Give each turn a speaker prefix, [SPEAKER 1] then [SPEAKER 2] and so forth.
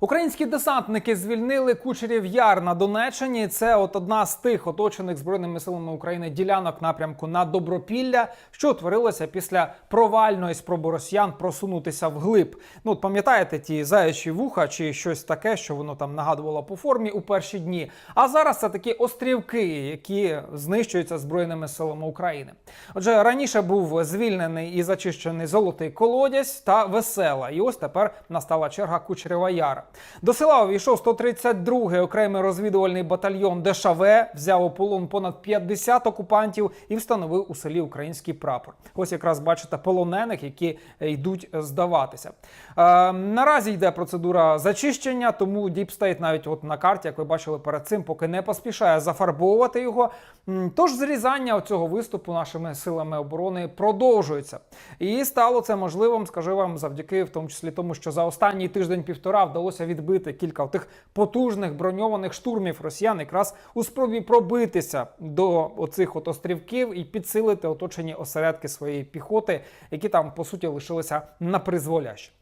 [SPEAKER 1] Українські десантники звільнили Кучерів Яр на Донеччині. Це от одна з тих оточених збройними силами України ділянок напрямку на Добропілля, що утворилося після провальної спроби росіян просунутися вглиб. Ну от пам'ятаєте ті заячі вуха чи щось таке, що воно там нагадувало по формі у перші дні. А зараз це такі острівки, які знищуються збройними силами України. Отже, раніше був звільнений і зачищений золотий колодязь та весела. І ось тепер настала черга Кучерєва Яра. До села увійшов 132-й окремий розвідувальний батальйон ДШВ, взяв у полон понад 50 окупантів і встановив у селі український прапор. Ось якраз бачите полонених, які е, йдуть здаватися. Е, наразі йде процедура зачищення, тому Діпстейт навіть от на карті, як ви бачили перед цим, поки не поспішає зафарбовувати його. Тож зрізання цього виступу нашими силами оборони продовжується. І стало це можливим, скажу вам, завдяки в тому числі тому, що за останній тиждень-півтора вдалося відбити кілька тих потужних броньованих штурмів росіян, якраз у спробі пробитися до оцих от острівків і підсилити оточені осередки своєї піхоти, які там по суті лишилися на призволяще.